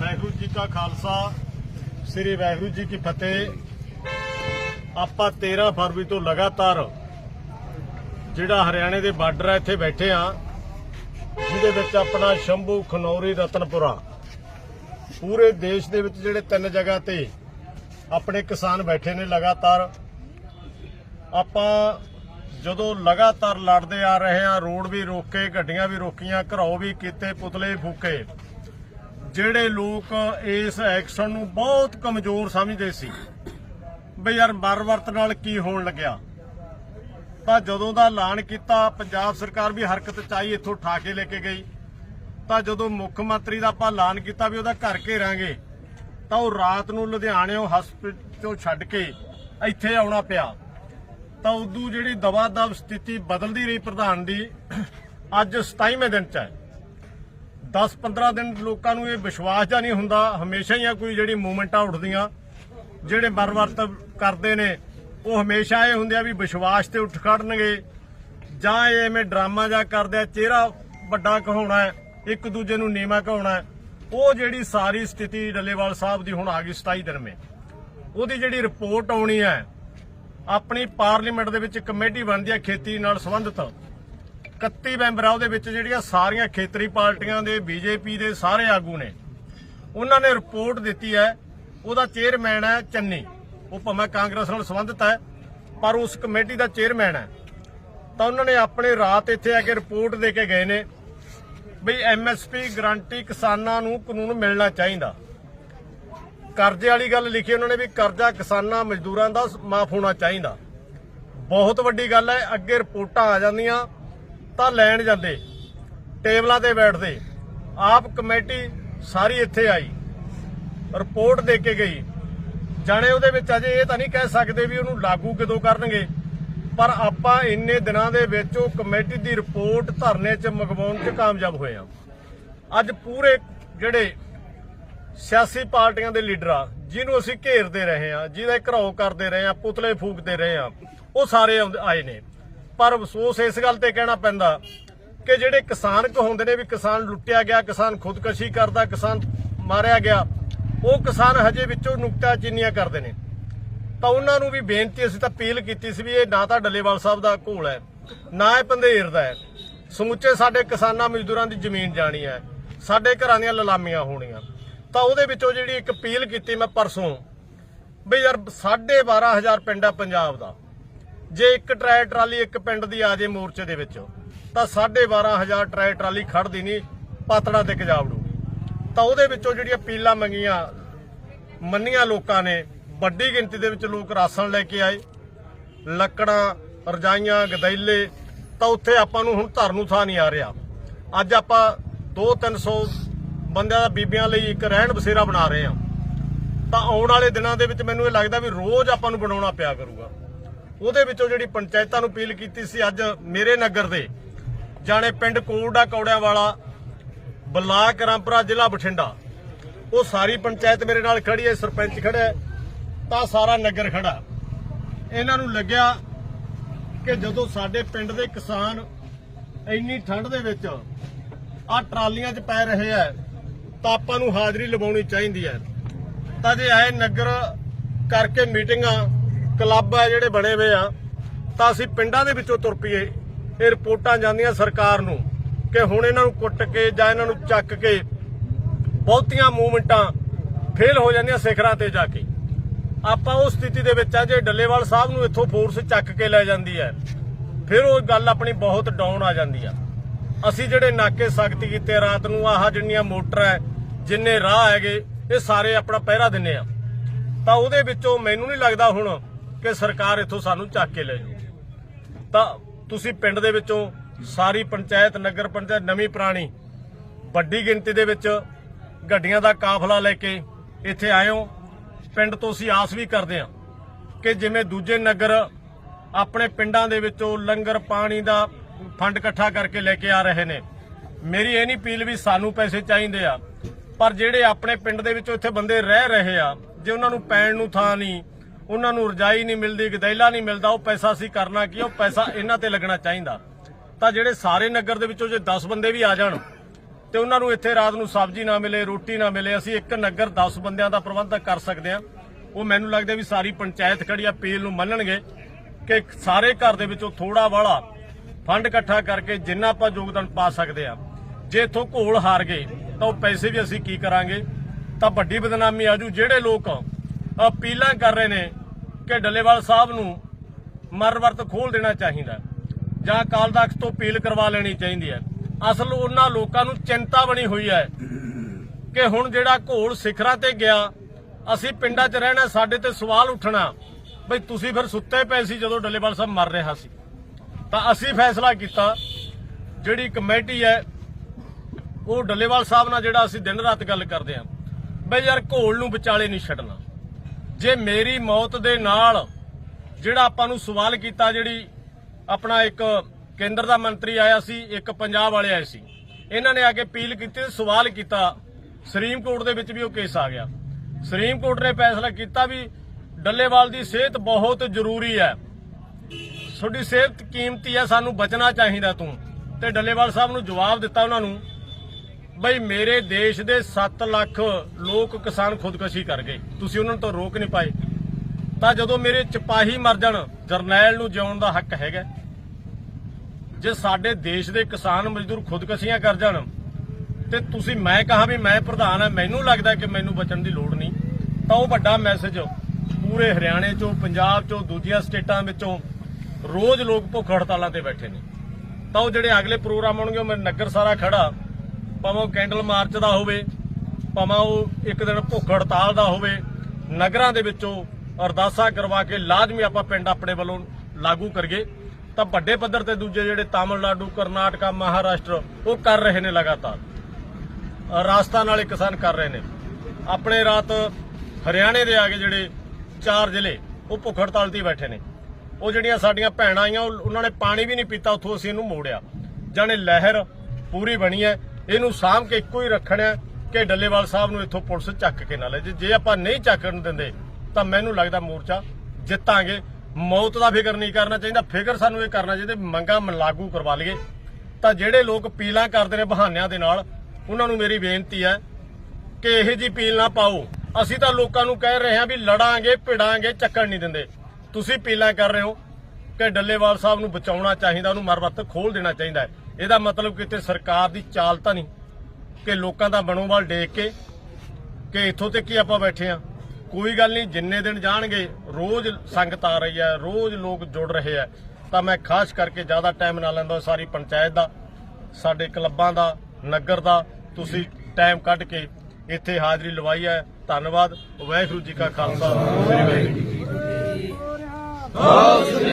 ਵਾਹਿਗੁਰੂ ਜੀ ਕਾ ਖਾਲਸਾ, ਸ੍ਰੀ ਵਾਹਿਗੁਰੂ ਜੀ ਕੀ ਫਤਿਹ। ਆਪਾਂ 13 ਫਰਵਰੀ ਤੋਂ ਲਗਾਤਾਰ ਜਿਹੜਾ ਹਰਿਆਣੇ ਦੇ ਬਾਰਡਰ ਹੈ ਇੱਥੇ ਬੈਠੇ ਆ, ਜਿਹਦੇ ਵਿੱਚ ਆਪਣਾ ਸ਼ੰਭੂ, ਖਨੌਰੀ, ਰਤਨਪੁਰਾ। ਪੂਰੇ ਦੇਸ਼ ਦੇ ਵਿੱਚ ਜਿਹੜੇ ਤਿੰਨ ਜਗ੍ਹਾ ਤੇ ਆਪਣੇ ਕਿਸਾਨ ਬੈਠੇ ਨੇ ਲਗਾਤਾਰ। ਆਪਾਂ ਜਦੋਂ ਲਗਾਤਾਰ ਲੜਦੇ ਆ ਰਹੇ ਆ, ਰੋਡ ਵੀ ਰੋਕੇ, ਗੱਡੀਆਂ ਵੀ ਰੋਕੀਆਂ, ਘਰੋਂ ਵੀ ਕੀਤੇ, ਪੁਤਲੇ ਫੂਕੇ। ਜਿਹੜੇ ਲੋਕ ਇਸ ਐਕਸ਼ਨ ਨੂੰ ਬਹੁਤ ਕਮਜ਼ੋਰ ਸਮਝਦੇ ਸੀ ਬਈ ਯਾਰ ਮਰ ਵਰਤ ਨਾਲ ਕੀ ਹੋਣ ਲੱਗਿਆ। ਤਾਂ ਜਦੋਂ ਦਾ ਐਲਾਨ ਕੀਤਾ, ਪੰਜਾਬ ਸਰਕਾਰ ਵੀ ਹਰਕਤ ਚ ਆਈ ਇੱਥੋਂ ਠਾ ਕੇ ਲੈ ਕੇ ਗਈ। ਤਾਂ ਜਦੋਂ ਮੁੱਖ ਮੰਤਰੀ ਦਾ ਆਪਾਂ ਐਲਾਨ ਕੀਤਾ ਵੀ ਉਹਦਾ ਘਰ ਘੇਰਾਂਗੇ, ਤਾਂ ਉਹ ਰਾਤ ਨੂੰ ਲੁਧਿਆਣਿਓਂ ਹਸਪੀਟਲ ਤੋਂ ਛੱਡ ਕੇ ਇੱਥੇ ਆਉਣਾ ਪਿਆ। ਤਾਂ ਉਦੋਂ ਜਿਹੜੀ ਦਵਾ ਦਵ ਸਥਿਤੀ ਬਦਲਦੀ ਰਹੀ ਪ੍ਰਧਾਨ ਦੀ, ਅੱਜ 27ਵੇਂ ਦਿਨ ਚ ਹੈ। 10-15 ਦਿਨ ਲੋਕਾਂ ਨੂੰ ਇਹ ਵਿਸ਼ਵਾਸ ਜਾਂ ਨਹੀਂ ਹੁੰਦਾ, ਹਮੇਸ਼ਾ ਹੀ ਆ ਕੋਈ ਜਿਹੜੀ ਮੂਵਮੈਂਟਾਂ ਉੱਠਦੀਆਂ, ਜਿਹੜੇ ਮਰਵਰਤ ਕਰਦੇ ਨੇ, ਉਹ ਹਮੇਸ਼ਾ ਇਹ ਹੁੰਦੇ ਆ ਵੀ ਵਿਸ਼ਵਾਸ ਤੇ ਉੱਠ ਖੜਨਗੇ। ਜਾਂ ਇਹ ਐਵੇਂ ਡਰਾਮਾ ਜਾਂ ਕਰਦੇ ਆ, ਚਿਹਰਾ ਵੱਡਾ ਕਹਾਉਣਾ ਇੱਕ ਦੂਜੇ ਨੂੰ ਨੀਵਾ ਕਹਾਉਣਾ ਉਹ ਜਿਹੜੀ ਸਾਰੀ ਸਥਿਤੀ ਡੱਲੇਵਾਲ ਸਾਹਿਬ ਦੀ ਹੁਣ ਆ ਗਈ 27 ਦਿਨ ਮੇ। ਉਹਦੀ ਜਿਹੜੀ ਰਿਪੋਰਟ ਆਉਣੀ ਹੈ, ਆਪਣੀ ਪਾਰਲੀਮੈਂਟ ਦੇ ਵਿੱਚ ਕਮੇਟੀ ਬਣਦੀ ਹੈ ਖੇਤੀ ਨਾਲ ਸੰਬੰਧਿਤ। 31 ਮੈਂਬਰ ਆ ਉਹਦੇ ਵਿੱਚ ਜਿਹੜੀਆਂ ਸਾਰੀਆਂ ਖੇਤਰੀ ਪਾਰਟੀਆਂ ਦੇ, ਬੀਜੇਪੀ ਦੇ ਸਾਰੇ ਆਗੂ ਨੇ। ਉਹਨਾਂ ਨੇ ਰਿਪੋਰਟ ਦਿੱਤੀ ਹੈ, ਉਹਦਾ ਚੇਅਰਮੈਨ ਹੈ ਚੰਨੀ। ਉਹ ਭਾਵੇਂ ਕਾਂਗਰਸ ਨਾਲ ਸੰਬੰਧਿਤ ਹੈ, ਪਰ ਉਸ ਕਮੇਟੀ ਦਾ ਚੇਅਰਮੈਨ ਹੈ। ਤਾਂ ਉਹਨਾਂ ਨੇ ਆਪਣੇ ਰਾਤ ਇੱਥੇ ਆ ਕੇ ਰਿਪੋਰਟ ਦੇ ਕੇ ਗਏ ਨੇ ਬਈ ਐਮਐਸਪੀ ਗਰੰਟੀ ਕਿਸਾਨਾਂ ਨੂੰ ਕਾਨੂੰਨ ਮਿਲਣਾ ਚਾਹੀਦਾ। ਕਰਜ਼ੇ ਵਾਲੀ ਗੱਲ ਲਿਖੀ ਉਹਨਾਂ ਨੇ ਵੀ ਕਰਜ਼ਾ ਕਿਸਾਨਾਂ, ਮਜ਼ਦੂਰਾਂ ਦਾ ਮਾਫ ਹੋਣਾ ਚਾਹੀਦਾ। ਬਹੁਤ ਵੱਡੀ ਗੱਲ ਹੈ, ਅੱਗੇ ਰਿਪੋਰਟਾਂ ਆ ਜਾਂਦੀਆਂ। ਤਾਂ ਲੈਣ ਜਾਂਦੇ, ਟੇਬਲਾਂ ਤੇ ਬੈਠਦੇ। ਆਪ ਕਮੇਟੀ ਸਾਰੀ ਇੱਥੇ ਆਈ। ਰਿਪੋਰਟ ਦੇ ਕੇ ਗਈ। ਜਾਣੇ ਉਹਦੇ ਵਿੱਚ ਅਜੇ ਇਹ ਤਾਂ ਨਹੀਂ ਕਹਿ ਸਕਦੇ ਵੀ ਉਹਨੂੰ ਲਾਗੂ ਕਦੋਂ ਕਰਨਗੇ। ਪਰ ਆਪਾਂ ਇੰਨੇ ਦਿਨਾਂ ਦੇ ਵਿੱਚ ਉਹ ਕਮੇਟੀ ਦੀ ਰਿਪੋਰਟ ਧਰਨੇ 'ਚ ਮੰਗਵਾਉਣ 'ਚ ਕਾਮਯਾਬ ਹੋਏ ਆ ਅੱਜ ਪੂਰੇ ਜਿਹੜੇ ਸਿਆਸੀ ਪਾਰਟੀਆਂ ਦੇ ਲੀਡਰ ਆ, ਜਿਹਨੂੰ ਅਸੀਂ ਘੇਰਦੇ ਰਹੇ ਆ ਜਿਹਦਾ ਘਰਾਓ ਕਰਦੇ ਰਹੇ ਆ ਪੁਤਲੇ ਫੂਕਦੇ ਰਹੇ ਆ ਉਹ ਸਾਰੇ ਆਉਂਦੇ- ਆਏ ਨੇ। ਪਰ ਅਫਸੋਸ ਇਸ ਗੱਲ ਤੇ ਕਹਿਣਾ ਪੈਂਦਾ ਕਿ ਜਿਹੜੇ ਕਿਸਾਨ ਕਹਾਉਂਦੇ ਨੇ ਵੀ ਕਿਸਾਨ ਲੁੱਟਿਆ ਗਿਆ, ਕਿਸਾਨ ਖੁਦਕਸ਼ੀ ਕਰਦਾ, ਕਿਸਾਨ ਮਾਰਿਆ ਗਿਆ, ਉਹ ਕਿਸਾਨ ਹਜੇ ਵਿੱਚੋਂ ਨੁਕਤਾਚੀਨੀਆਂ ਕਰਦੇ ਨੇ। ਤਾਂ ਉਹਨਾਂ ਨੂੰ ਵੀ ਬੇਨਤੀ, ਅਸੀਂ ਤਾਂ ਅਪੀਲ ਕੀਤੀ ਸੀ ਵੀ ਇਹ ਨਾ ਤਾਂ ਡੱਲੇਵਾਲ ਸਾਹਿਬ ਦਾ ਘੋਲ ਹੈ, ਨਾ ਇਹ ਪੰਧੇਰ ਦਾ ਹੈ। ਸਮੁੱਚੇ ਸਾਡੇ ਕਿਸਾਨਾਂ ਮਜ਼ਦੂਰਾਂ ਦੀ ਜ਼ਮੀਨ ਜਾਣੀ ਹੈ, ਸਾਡੇ ਘਰਾਂ ਦੀਆਂ ਲਲਾਮੀਆਂ ਹੋਣੀਆਂ। ਤਾਂ ਉਹਦੇ ਵਿੱਚੋਂ ਜਿਹੜੀ ਇੱਕ ਅਪੀਲ ਕੀਤੀ ਮੈਂ ਪਰਸੋਂ, ਵੀ ਯਾਰ 12500 ਪਿੰਡ ਆ ਪੰਜਾਬ ਦਾ। ਜੇ ਇੱਕ ਟਰੈ ਟਰਾਲੀ ਇੱਕ ਪਿੰਡ ਦੀ ਆ ਜੇ ਮੋਰਚੇ ਦੇ ਵਿੱਚ, ਤਾਂ 12500 ਟਰੈ ਟਰਾਲੀ ਖੜਦੀ ਨਹੀਂ, ਪਾਤੜਾ ਤੇ ਜਾਵੜੂ ਤਾਂ ਉਹਦੇ ਵਿੱਚੋਂ ਜਿਹੜੀਆਂ ਅਪੀਲਾਂ ਮੰਗੀਆਂ, ਮੰਨੀਆਂ ਲੋਕਾਂ ਨੇ, ਵੱਡੀ ਗਿਣਤੀ ਦੇ ਵਿੱਚ ਲੋਕ ਰਾਸ਼ਨ ਲੈ ਕੇ ਆਏ, ਲੱਕੜਾਂ, ਰਜਾਈਆਂ, ਗਦੈਲੇ, ਤਾਂ ਉੱਥੇ ਆਪਾਂ ਨੂੰ ਹੁਣ ਧਰਨ ਨੂੰ ਥਾਂ ਨਹੀਂ ਆ ਰਿਹਾ। ਅੱਜ ਆਪਾਂ 2-300 ਬੰਦਿਆਂ ਦਾ ਬੀਬੀਆਂ ਲਈ ਇੱਕ ਰਹਿਣ ਬਸੇਰਾ ਬਣਾ ਰਹੇ ਹਾਂ। ਤਾਂ ਆਉਣ ਵਾਲੇ ਦਿਨਾਂ ਦੇ ਵਿੱਚ ਮੈਨੂੰ ਇਹ ਲੱਗਦਾ ਵੀ ਰੋਜ਼ ਆਪਾਂ ਨੂੰ ਬਣਾਉਣਾ ਪਿਆ ਕਰੂਗਾ। ਉਹਦੇ ਵਿੱਚੋਂ ਜਿਹੜੀ ਪੰਚਾਇਤਾਂ ਨੂੰ ਅਪੀਲ ਕੀਤੀ ਸੀ ਅੱਜ ਮੇਰੇ ਨਗਰ ਦੇ, ਜਾਣੇ ਪਿੰਡ ਕੋਲਡਾ ਕੌੜਿਆਂ ਵਾਲਾ, ਬਲਾਕ ਰਾਮਪੁਰਾ ਜ਼ਿਲ੍ਹਾ ਬਠਿੰਡਾ, ਉਹ ਸਾਰੀ ਪੰਚਾਇਤ ਮੇਰੇ ਨਾਲ ਖੜੀ ਹੈ, ਸਰਪੰਚ ਖੜਾ ਹੈ, ਤਾਂ ਸਾਰਾ ਨਗਰ ਖੜਾ ਇਹਨਾਂ ਨੂੰ ਲੱਗਿਆ ਕਿ ਜਦੋਂ ਸਾਡੇ ਪਿੰਡ ਦੇ ਕਿਸਾਨ ਇੰਨੀ ਠੰਡ ਦੇ ਵਿੱਚ ਆ ਟਰਾਲੀਆਂ 'ਚ ਪੈ ਰਹੇ ਆ ਤਾਂ ਆਪਾਂ ਨੂੰ ਹਾਜ਼ਰੀ ਲਵਾਉਣੀ ਚਾਹੀਦੀ ਹੈ। ਤਾਂ ਜੇ ਆਏ ਨਗਰ ਕਰਕੇ ਮੀਟਿੰਗਾਂ ਕਲੱਬ ਆ ਜਿਹੜੇ ਬਣੇ ਹੋਏ ਆ, ਤਾਂ ਅਸੀਂ ਪਿੰਡਾਂ ਦੇ ਵਿੱਚੋਂ ਤੁਰ ਪਈਏ। ਇਹ ਰਿਪੋਰਟਾਂ ਜਾਂਦੀਆਂ ਸਰਕਾਰ ਨੂੰ ਕਿ ਹੁਣ ਇਹਨਾਂ ਨੂੰ ਕੁੱਟ ਕੇ ਜਾਂ ਇਹਨਾਂ ਨੂੰ ਚੱਕ ਕੇ ਬਹੁਤੀਆਂ ਮੂਵਮੈਂਟਾਂ ਫੇਲ ਹੋ ਜਾਂਦੀਆਂ ਸਿਖਰਾਂ ਤੇ ਜਾ ਕੇ। ਆਪਾਂ ਉਸ ਸਥਿਤੀ ਦੇ ਵਿੱਚ ਆ ਜੇ ਡੱਲੇਵਾਲ ਸਾਹਿਬ ਨੂੰ ਇੱਥੋਂ ਫੋਰਸ ਚੱਕ ਕੇ ਲੈ ਜਾਂਦੀ ਹੈ, ਫਿਰ ਉਹ ਗੱਲ ਆਪਣੀ ਬਹੁਤ ਡਾਊਨ ਆ ਜਾਂਦੀ ਆ। ਅਸੀਂ ਜਿਹੜੇ ਨਾਕੇ ਸਖਤੀ ਕੀਤੇ ਰਾਤ ਨੂੰ, ਆਹ ਜਿੰਨੀਆਂ ਮੋਟਰ ਹੈ, ਜਿੰਨੇ ਰਾਹ ਹੈਗੇ, ਇਹ ਸਾਰੇ ਆਪਣਾ ਪਹਿਰਾ ਦਿੰਨੇ ਆ। ਤਾਂ ਉਹਦੇ ਵਿੱਚੋਂ ਮੈਨੂੰ ਨਹੀਂ ਲੱਗਦਾ ਹੁਣ ਕਿ ਸਰਕਾਰ ਇੱਥੋਂ ਸਾਨੂੰ ਚੱਕ ਕੇ ਲੈ ਜੂ ਤਾਂ ਤੁਸੀਂ ਪਿੰਡ ਦੇ ਵਿੱਚੋਂ ਸਾਰੀ ਪੰਚਾਇਤ, ਨਗਰ ਪੰਚਾਇਤ, ਨਵੀਂ ਪੁਰਾਣੀ ਵੱਡੀ ਗਿਣਤੀ ਦੇ ਵਿੱਚ ਗੱਡੀਆਂ ਦਾ ਕਾਫਲਾ ਲੈ ਕੇ ਇੱਥੇ ਆਏ ਹੋ। ਪਿੰਡ ਤੋਂ ਅਸੀਂ ਆਸ ਵੀ ਕਰਦੇ ਹਾਂ ਕਿ ਜਿਵੇਂ ਦੂਜੇ ਨਗਰ ਆਪਣੇ ਪਿੰਡਾਂ ਦੇ ਵਿੱਚੋਂ ਲੰਗਰ ਪਾਣੀ ਦਾ ਫੰਡ ਇਕੱਠਾ ਕਰਕੇ ਲੈ ਕੇ ਆ ਰਹੇ ਨੇ। ਮੇਰੀ ਇਹ ਨਹੀਂ ਅਪੀਲ ਵੀ ਸਾਨੂੰ ਪੈਸੇ ਚਾਹੀਦੇ ਆ, ਪਰ ਜਿਹੜੇ ਆਪਣੇ ਪਿੰਡ ਦੇ ਵਿੱਚੋਂ ਇੱਥੇ ਬੰਦੇ ਰਹਿ ਰਹੇ ਆ, ਜੇ ਉਹਨਾਂ ਨੂੰ ਪੈਣ ਨੂੰ ਥਾਂ ਨਹੀਂ ਉਹਨਾਂ ਨੂੰ ਰਜਾਈ ਨਹੀਂ ਮਿਲਦੀ, ਗਦੈਲਾ ਨਹੀਂ ਮਿਲਦਾ, ਉਹ ਪੈਸਾ ਅਸੀਂ ਕਰਨਾ ਕੀ ਉਹ ਪੈਸਾ ਇਹਨਾਂ ਤੇ ਲੱਗਣਾ ਚਾਹੀਦਾ। ਤਾਂ ਜਿਹੜੇ ਸਾਰੇ ਨਗਰ ਦੇ ਵਿੱਚੋਂ ਜੇ 10 ਬੰਦੇ ਵੀ ਆ ਜਾਣ, ਤੇ ਉਹਨਾਂ ਨੂੰ ਇੱਥੇ ਰਾਤ ਨੂੰ ਸਬਜ਼ੀ ਨਾ ਮਿਲੇ, ਰੋਟੀ ਨਾ ਮਿਲੇ, ਅਸੀਂ ਇੱਕ ਨਗਰ 10 ਬੰਦਿਆਂ ਦਾ ਪ੍ਰਬੰਧ ਕਰ ਸਕਦੇ ਹਾਂ। ਉਹ ਮੈਨੂੰ ਲੱਗਦਾ ਵੀ ਸਾਰੀ ਪੰਚਾਇਤ ਖੜੀ ਅਪੀਲ ਨੂੰ ਮੰਨਣਗੇ ਕਿ ਸਾਰੇ ਘਰ ਦੇ ਵਿੱਚੋਂ ਥੋੜਾ ਵਾਲਾ ਫੰਡ ਇਕੱਠਾ ਕਰਕੇ ਜਿੰਨਾ ਆਪਾਂ ਯੋਗਦਾਨ ਪਾ ਸਕਦੇ ਆ ਜੇ ਇਥੋਂ ਘੋਲ ਹਾਰ ਗਏ, ਤਾਂ ਉਹ ਪੈਸੇ ਵੀ ਅਸੀਂ ਕੀ ਕਰਾਂਗੇ? ਤਾਂ ਵੱਡੀ ਬਦਨਾਮੀ ਆਜੂ, ਜਿਹੜੇ ਲੋਕ ਅਪੀਲਾਂ ਕਰ ਰਹੇ ਨੇ ਕਿ ਡੱਲੇਵਾਲ ਸਾਹਿਬ ਨੂੰ ਮਰਵਰਤ ਖੋਲ ਦੇਣਾ ਚਾਹੀਦਾ ਜਾਂ ਅਕਾਲ ਤਖਤ ਤੋਂ ਅਪੀਲ ਕਰਵਾ ਲੈਣੀ ਚਾਹੀਦੀ ਹੈ। ਅਸਲ ਉਹਨਾਂ ਲੋਕਾਂ ਨੂੰ ਚਿੰਤਾ ਬਣੀ ਹੋਈ ਹੈ ਕਿ ਹੁਣ ਜਿਹੜਾ ਘੋਲ ਸਿਖਰਾਂ ਤੇ ਗਿਆ, ਅਸੀਂ ਪਿੰਡਾਂ 'ਚ ਰਹਿਣਾ, ਸਾਡੇ ਤੇ ਸਵਾਲ ਉੱਠਣਾ, ਬਈ ਤੁਸੀਂ ਫਿਰ ਸੁੱਤੇ ਪਏ ਸੀ ਜਦੋਂ ਡੱਲੇਵਾਲ ਸਾਹਿਬ ਮਰ ਰਿਹਾ ਸੀ। ਤਾਂ ਅਸੀਂ ਫੈਸਲਾ ਕੀਤਾ, ਜਿਹੜੀ ਕਮੇਟੀ ਹੈ, ਉਹ ਡੱਲੇਵਾਲ ਸਾਹਿਬ ਨਾਲ ਜਿਹੜਾ ਅਸੀਂ ਦਿਨ ਰਾਤ ਗੱਲ ਕਰਦੇ ਆਂ ਬਈ ਯਾਰ ਘੋਲ ਨੂੰ ਵਿਚਾਲੇ ਨਹੀਂ ਛੱਡਣਾ। ਜੇ ਮੇਰੀ ਮੌਤ ਦੇ ਨਾਲ ਜਿਹੜਾ ਆਪਾਂ ਨੂੰ ਸਵਾਲ ਕੀਤਾ ਜਿਹੜੀ ਆਪਣਾ ਇੱਕ ਕੇਂਦਰ ਦਾ ਮੰਤਰੀ ਆਇਆ ਸੀ, ਇੱਕ ਪੰਜਾਬ ਵਾਲੇ ਆਏ ਸੀ, ਇਹਨਾਂ ਨੇ ਆ ਕੇ ਅਪੀਲ ਕੀਤੀ ਸਵਾਲ ਕੀਤਾ। ਸੁਪਰੀਮ ਕੋਰਟ ਦੇ ਵਿੱਚ ਵੀ ਉਹ ਕੇਸ ਆ ਗਿਆ। ਸੁਪਰੀਮ ਕੋਰਟ ਨੇ ਫੈਸਲਾ ਕੀਤਾ ਵੀ ਡੱਲੇਵਾਲ ਦੀ ਸਿਹਤ ਬਹੁਤ ਜ਼ਰੂਰੀ ਹੈ। ਤੁਹਾਡੀ ਸਿਹਤ ਕੀਮਤੀ ਹੈ, ਸਾਨੂੰ ਬਚਣਾ ਚਾਹੀਦਾ ਤੂੰ। ਤੇ ਡੱਲੇਵਾਲ ਸਾਹਿਬ ਨੂੰ ਜਵਾਬ ਦਿੱਤਾ ਉਹਨਾਂ ਨੂੰ। ਬਈ ਮੇਰੇ ਦੇਸ਼ ਦੇ 7 ਲੱਖ ਲੋਕ ਕਿਸਾਨ ਖੁਦਕਸ਼ੀ ਕਰ ਗਏ। ਤੁਸੀਂ ਉਹਨਾਂ ਨੂੰ ਰੋਕ ਨਹੀਂ ਪਾਏ। ਤਾਂ ਜਦੋਂ ਮੇਰੇ ਸਿਪਾਹੀ ਮਰ ਜਾਣ, ਜਰਨੈਲ ਨੂੰ ਜਿਉਣ ਦਾ ਹੱਕ ਹੈਗਾ। ਜੇ ਸਾਡੇ ਦੇਸ਼ ਦੇ ਕਿਸਾਨ ਮਜ਼ਦੂਰ ਖੁਦਕਸ਼ੀਆਂ ਕਰ ਜਾਣ, ਤੇ ਤੁਸੀਂ ਮੈਂ ਕਹਾ ਵੀ ਮੈਂ ਪ੍ਰਧਾਨ ਆ ਮੈਨੂੰ ਲੱਗਦਾ ਕਿ ਮੈਨੂੰ ਬਚਣ ਦੀ ਲੋੜ ਨਹੀਂ। ਤਾਂ ਉਹ ਵੱਡਾ ਮੈਸੇਜ ਪੂਰੇ ਹਰਿਆਣੇ ਚੋਂ, ਪੰਜਾਬ ਚੋਂ, ਦੂਜੀਆਂ ਸਟੇਟਾਂ ਵਿੱਚੋਂ ਰੋਜ਼ ਲੋਕ ਭੁੱਖ ਹੜਤਾਲਾਂ ਤੇ ਬੈਠੇ ਨੇ। ਤਾਂ ਉਹ ਜਿਹੜੇ ਅਗਲੇ ਪ੍ਰੋਗਰਾਮ ਹੋਣਗੇ ਉਹ ਮੇਰੇ ਨਗਰ ਸਾਰਾ ਖੜਾ। ਭਾਵੇਂ ਉਹ ਕੈਂਡਲ ਮਾਰਚ ਦਾ ਹੋਵੇ ਭਾਵੇਂ ਉਹ ਇੱਕ ਦਿਨ ਭੁੱਖ ਹੜਤਾਲ ਦਾ ਹੋਵੇ ਨਗਰਾਂ ਦੇ ਵਿੱਚੋਂ ਅਰਦਾਸਾਂ ਕਰਵਾ ਕੇ ਲਾਜ਼ਮੀ ਆਪਾਂ ਪਿੰਡ ਆਪਣੇ ਵੱਲੋਂ ਲਾਗੂ ਕਰੀਏ ਤਾਂ ਵੱਡੇ ਪੱਧਰ ਤੇ ਦੂਜੇ ਜਿਹੜੇ ਤਾਮਿਲਨਾਡੂ ਕਰਨਾਟਕਾ ਮਹਾਰਾਸ਼ਟਰ ਉਹ ਕਰ ਰਹੇ ਨੇ ਲਗਾਤਾਰ। ਅ, ਰਾਜਸਥਾਨ ਵਾਲੇ ਕਿਸਾਨ ਕਰ ਰਹੇ ਨੇ। ਆਪਣੇ ਰਾਤ ਹਰਿਆਣੇ ਦੇ ਆਗੇ ਜਿਹੜੇ ਚਾਰ ਜ਼ਿਲ੍ਹੇ ਉਹ ਭੁੱਖ ਹੜਤਾਲ ਤੇ ਬੈਠੇ ਨੇ। ਉਹ ਜਿਹੜੀਆਂ ਸਾਡੀਆਂ ਭੈਣਾਂ ਆਈਆਂ ਉਹ- ਉਹਨਾਂ ਨੇ ਪਾਣੀ ਵੀ ਨਹੀਂ ਪੀਤਾ ਉੱਥੋਂ ਅਸੀਂ ਇਹਨੂੰ ਮੋੜਿਆ। ਜਾਣੇ ਲਹਿਰ ਪੂਰੀ ਬਣੀ ਹੈ। ਇਹਨੂੰ ਸਾਂਭ ਕੇ ਇੱਕੋ ਹੀ ਰੱਖਣਾ ਕਿ ਡੱਲੇਵਾਲ ਸਾਹਿਬ ਨੂੰ ਇੱਥੋਂ ਪੁਲਿਸ ਚੱਕ ਕੇ ਨਾ ਲੈ ਜੇ। ਜੇ ਆਪਾਂ ਨਹੀਂ ਚੱਕਣ ਦਿੰਦੇ, ਤਾਂ ਮੈਨੂੰ ਲੱਗਦਾ ਮੋਰਚਾ ਜਿੱਤਾਂਗੇ। ਮੌਤ ਦਾ ਫਿਕਰ ਨਹੀਂ ਕਰਨਾ ਚਾਹੀਦਾ। ਫਿਕਰ ਸਾਨੂੰ ਇਹ ਕਰਨਾ ਚਾਹੀਦਾ ਵੀ ਲਾਗੂ ਕਰਵਾ ਲਈਏ। ਤਾਂ ਜਿਹੜੇ ਲੋਕ ਪੀਲਾਂ ਕਰਦੇ ਨੇ ਬਹਾਨਿਆਂ ਦੇ ਨਾਲ, ਉਹਨਾਂ ਨੂੰ ਮੇਰੀ ਬੇਨਤੀ ਹੈ ਕਿ ਇਹ ਜੀ ਪੀਲ ਨਾ ਪਾਓ। ਅਸੀਂ ਤਾਂ ਲੋਕਾਂ ਨੂੰ ਕਹਿ ਰਹੇ ਹਾਂ ਵੀ ਲੜਾਂਗੇ, ਭਿੜਾਂਗੇ, ਚੱਕਣ ਨਹੀਂ ਦਿੰਦੇ। ਤੁਸੀਂ ਪੀਲਾਂ ਕਰ ਰਹੇ ਹੋ ਕਿ ਡੱਲੇਵਾਲ ਸਾਹਿਬ ਨੂੰ ਬਚਾਉਣਾ ਚਾਹੀਦਾ, ਉਹਨੂੰ ਮਰਵਤ ਖੋਲ ਦੇਣਾ ਚਾਹੀਦਾ ਹੈ। ਇਹਦਾ ਮਤਲਬ ਕਿਤੇ ਸਰਕਾਰ ਦੀ ਚਾਲ ਤਾਂ ਨਹੀਂ ਕਿ ਲੋਕਾਂ ਦਾ ਬਣੋਵਾਲ ਡੇਕ ਕੇ ਕਿ ਇੱਥੋਂ ਤੇ ਕੀ ਆਪਾਂ ਬੈਠੇ ਆ? ਕੋਈ ਗੱਲ ਨਹੀਂ, ਜਿੰਨੇ ਦਿਨ ਜਾਣਗੇ, ਰੋਜ਼ ਸੰਗਤ ਆ ਰਹੀ ਹੈ, ਰੋਜ਼ ਲੋਕ ਜੁੜ ਰਹੇ ਆ ਤਾਂ ਮੈਂ ਖਾਸ ਕਰਕੇ ਜ਼ਿਆਦਾ ਟਾਈਮ ਨਾ ਲੈਂਦਾ ਸਾਰੀ ਪੰਚਾਇਤ ਦਾ, ਸਾਡੇ ਕਲੱਬਾਂ ਦਾ, ਨਗਰ ਦਾ, ਤੁਸੀਂ ਟਾਈਮ ਕੱਢ ਕੇ ਇੱਥੇ ਹਾਜ਼ਰੀ ਲਵਾਈ ਹੈ। ਧੰਨਵਾਦ, ਵਾਹਿਗੁਰੂ ਜੀ ਕਾ ਖਾਲਸਾ, ਸ੍ਰੀ ਵਾਹਿਗੁਰੂ ਜੀ